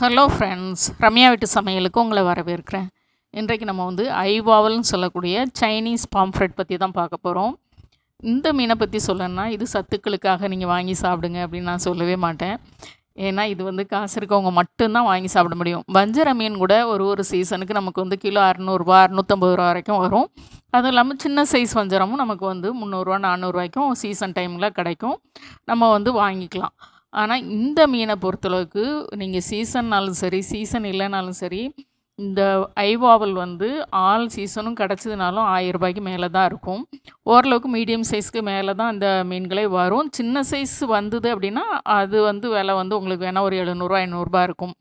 Hello friends Ramya வீட்டு சமையலுக்கு உங்களை வரவேற்கிறேன். இன்றைக்கு நம்ம வந்து ஐவாவல்னு சொல்லக்கூடிய சைனீஸ் பாம்ஃப்ரெட் பற்றி தான் பார்க்க போகிறோம் இந்த மீனை பற்றி சொல்லணும்னா இது சத்துக்களுக்காக நீங்கள் வாங்கி சாப்பிடுங்க அப்படின்னு நான் சொல்லவே மாட்டேன். ஏன்னா இது வந்து காசு இருக்கவங்க மட்டும்தான் வாங்கி சாப்பிட முடியும். வஞ்சர மீன் கூட ஒரு ஒரு சீசனுக்கு நமக்கு வந்து கிலோ அறநூறுரூவா அறநூற்றம்பது ரூபா வரைக்கும் வரும். அதுவும் இல்லாமல் சின்ன சைஸ் வஞ்சரமும் நமக்கு வந்து முந்நூறுரூவா நானூறுரூவாய்க்கும் சீசன் டைமில் கிடைக்கும். நம்ம வந்து வாங்கிக்கலாம். ஆனால் இந்த மீனை பொறுத்தளவுக்கு நீங்கள் சீசன்னாலும் சரி சீசன் இல்லைனாலும் சரி இந்த ஐவாவல் வந்து ஆல் சீசனும் கிடச்சதுனாலும் ஆயிரம் ரூபாய்க்கு மேலே தான் இருக்கும். ஓரளவுக்கு மீடியம் சைஸ்க்கு மேலே தான் இந்த மீன்களே வரும். சின்ன சைஸ் வந்தது அப்படின்னா அது வந்து விலை வந்து உங்களுக்கு வேணால் ஒரு எழுநூறுவா ஐநூறுரூபா இருக்கும்.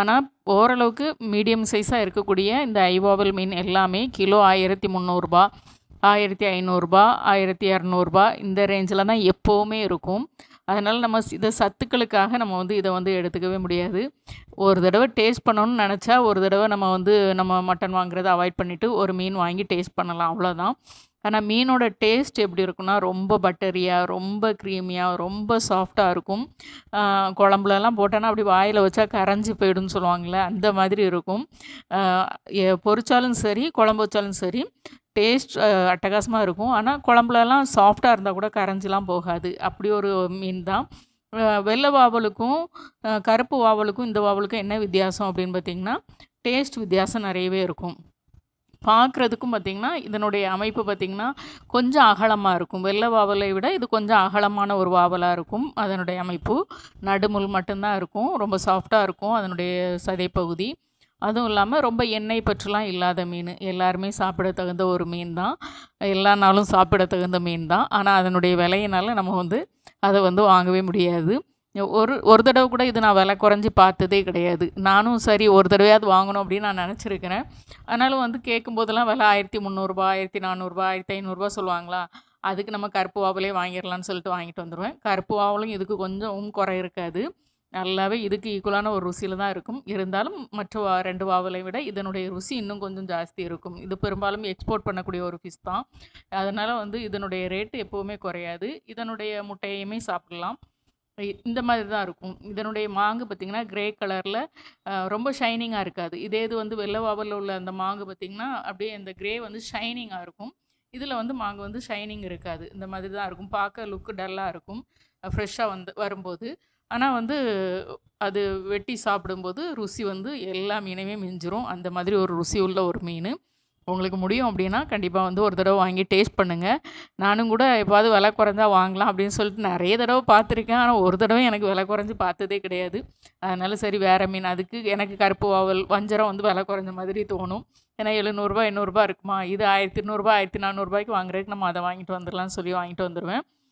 ஆனால் ஓரளவுக்கு மீடியம் சைஸாக இருக்கக்கூடிய இந்த ஐவாவல் மீன் எல்லாமே கிலோ ஆயிரத்தி முந்நூறுரூபா ஆயிரத்தி ஐநூறுரூபா ஆயிரத்தி இரநூறுபா இந்த ரேஞ்சில் தான் எப்போவுமே இருக்கும். அதனால் நம்ம இதை சத்துக்களுக்காக நம்ம வந்து இதை வந்து எடுத்துக்கவே முடியாது. ஒரு தடவை டேஸ்ட் பண்ணணும்னு நினச்சா ஒரு தடவை நம்ம வந்து நம்ம மட்டன் வாங்குறத அவாய்ட் பண்ணிவிட்டு ஒரு மீன் வாங்கி டேஸ்ட் பண்ணலாம் அவ்வளோதான் ஆனால் மீனோட டேஸ்ட் எப்படி இருக்குன்னா ரொம்ப பட்டரியாக ரொம்ப க்ரீமியாக ரொம்ப சாஃப்டாக இருக்கும். குழம்புலலாம் போட்டோன்னா அப்படி வாயில் வச்சா கரைஞ்சி போயிடும்னு சொல்லுவாங்கள்ல அந்த மாதிரி இருக்கும். பொரிச்சாலும் சரி குழம்பு வச்சாலும் சரி டேஸ்ட் அட்டகாசமாக இருக்கும். ஆனால் குழம்புலலாம் சாஃப்டாக இருந்தால் கூட கரைஞ்சிலாம் போகாது. அப்படி ஒரு மீன் தான். வெள்ளை வாவலுக்கும் கருப்பு வாவலுக்கும் இந்த வாவலுக்கும் என்ன வித்தியாசம் அப்படின்னு பார்த்திங்கன்னா டேஸ்ட் வித்தியாசம் நிறையவே இருக்கும். பார்க்குறதுக்கும் பார்த்திங்கன்னா இதனுடைய அமைப்பு பார்த்திங்கன்னா கொஞ்சம் அகலமாக இருக்கும். வெள்ளை வாவலை விட இது கொஞ்சம் அகலமான ஒரு வாவலாக இருக்கும். அதனுடைய அமைப்பு நடுமுள் மட்டும்தான் இருக்கும். ரொம்ப சாஃப்டாக இருக்கும். அதனுடைய சதைப்பகுதி. அதுவும் இல்லாமல் ரொம்ப எண்ணெய் பற்றுலாம் இல்லாத மீன். எல்லாருமே சாப்பிட தகுந்த ஒரு மீன் தான் எல்லா நாளும் சாப்பிட தகுந்த மீன் தான் ஆனால் அதனுடைய விலையினால நம்ம வந்து அதை வந்து வாங்கவே முடியாது. ஒரு ஒரு தடவை கூட இது நான் விலை குறைஞ்சி பார்த்ததே கிடையாது. நானும் சரி ஒரு தடவையாவது வாங்கணும் அப்படின்னு நான் நினச்சிருக்கிறேன். ஆனாலும் வந்து கேட்கும்போதெல்லாம் விலை ஆயிரத்தி முந்நூறுரூபா ஆயிரத்தி நானூறுரூபா ஆயிரத்தி ஐநூறுரூபா சொல்லுவாங்களா? அதுக்கு நம்ம கருப்பு வாவலே வாங்கிடலான்னு சொல்லிட்டு வாங்கிட்டு வந்துடுவேன் கருப்பு வாவலும் இதுக்கு கொஞ்சம் குறை இருக்காது. நல்லாவே இதுக்கு ஈக்குவலான ஒரு ருசியில் தான் இருக்கும். இருந்தாலும் மற்ற வா ரெண்டு வாவலை விட இதனுடைய ருசி இன்னும் கொஞ்சம் ஜாஸ்தி இருக்கும். இது பெரும்பாலும் எக்ஸ்போர்ட் பண்ணக்கூடிய ஒரு ஃபிஷ் தான். அதனால் வந்து இதனுடைய ரேட்டு எப்போவுமே குறையாது. இதனுடைய முட்டையுமே சாப்பிடலாம். இந்த மாதிரி தான் இருக்கும். இதனுடைய மாங்கு பார்த்திங்கன்னா க்ரே கலரில் ரொம்ப ஷைனிங்காக இருக்காது. இதே இது வந்து வெள்ளை வாவலில் உள்ள அந்த மாங்கு பார்த்திங்கன்னா அப்படியே இந்த க்ரே வந்து ஷைனிங்காக இருக்கும். இதில் வந்து மாங்கு வந்து ஷைனிங் இருக்காது. இந்த மாதிரி தான் இருக்கும். பார்க்க லுக்கு டல்லாக இருக்கும். ஃப்ரெஷ்ஷாக வந்து வரும்போது. ஆனால் வந்து அது வெட்டி சாப்பிடும்போது ருசி வந்து எல்லா மீனையுமே மிஞ்சிரும். அந்த மாதிரி ஒரு ருசி உள்ள ஒரு மீன். உங்களுக்கு முடியும் அப்படின்னா கண்டிப்பாக வந்து ஒரு தடவை வாங்கி டேஸ்ட் பண்ணுங்கள் நானும் கூட எப்பாவது விலை குறைஞ்சா வாங்கலாம் அப்படின்னு சொல்லிட்டு நிறைய தடவை பார்த்துருக்கேன். ஆனால் ஒரு தடவை எனக்கு விலை குறைஞ்சி பார்த்ததே கிடையாது. அதனால் சரி வேறு மீன். அதுக்கு எனக்கு கருப்பு வாவல் வஞ்சரம் வந்து விலை குறைஞ்ச மாதிரி தோணும். ஏன்னா எழுநூறுபா எண்ணூறுபா இருக்குமா? இது ஆயிரத்தி நூறுரூபா ஆயிரத்தி நானூறுபாய்க்கு வாங்குறதுக்கு நம்ம அதை வாங்கிட்டு வந்துடலாம்னு சொல்லி வாங்கிட்டு வந்துடுவேன்